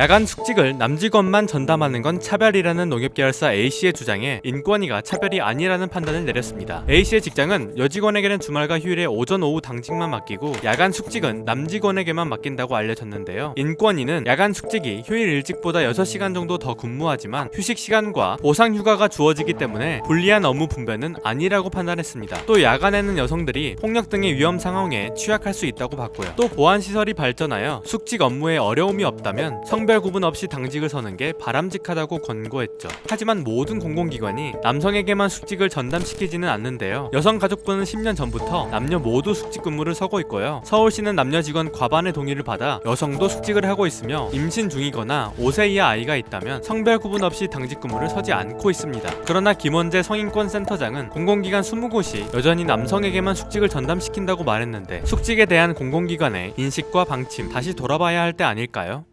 야간 숙직을 남직원만 전담하는 건 차별이라는 농협계열사 A씨의 주장에 인권위가 차별이 아니라는 판단을 내렸습니다. A씨의 직장은 여직원에게는 주말과 휴일에 오전 오후 당직만 맡기고 야간 숙직은 남직원에게만 맡긴다고 알려졌는데요. 인권위는 야간 숙직이 휴일 일찍보다 6시간 정도 더 근무하지만 휴식 시간과 보상 휴가가 주어지기 때문에 불리한 업무 분배는 아니라고 판단했습니다. 또 야간에는 여성들이 폭력 등의 위험 상황에 취약할 수 있다고 봤고요. 또 보안 시설이 발전하여 숙직 업무에 어려움이 없다면 성별 구분 없이 당직을 서는 게 바람직하다고 권고했죠. 하지만 모든 공공기관이 남성에게만 숙직을 전담시키지는 않는데요. 여성가족부는 10년 전부터 남녀 모두 숙직 근무를 서고 있고요. 서울시는 남녀 직원 과반의 동의를 받아 여성도 숙직을 하고 있으며 임신 중이거나 5세 이하 아이가 있다면 성별 구분 없이 당직 근무를 서지 않고 있습니다. 그러나 김원재 성인권 센터장은 공공기관 20곳이 여전히 남성에게만 숙직을 전담시킨다고 말했는데 숙직에 대한 공공기관의 인식과 방침 다시 돌아봐야 할 때 아닐까요?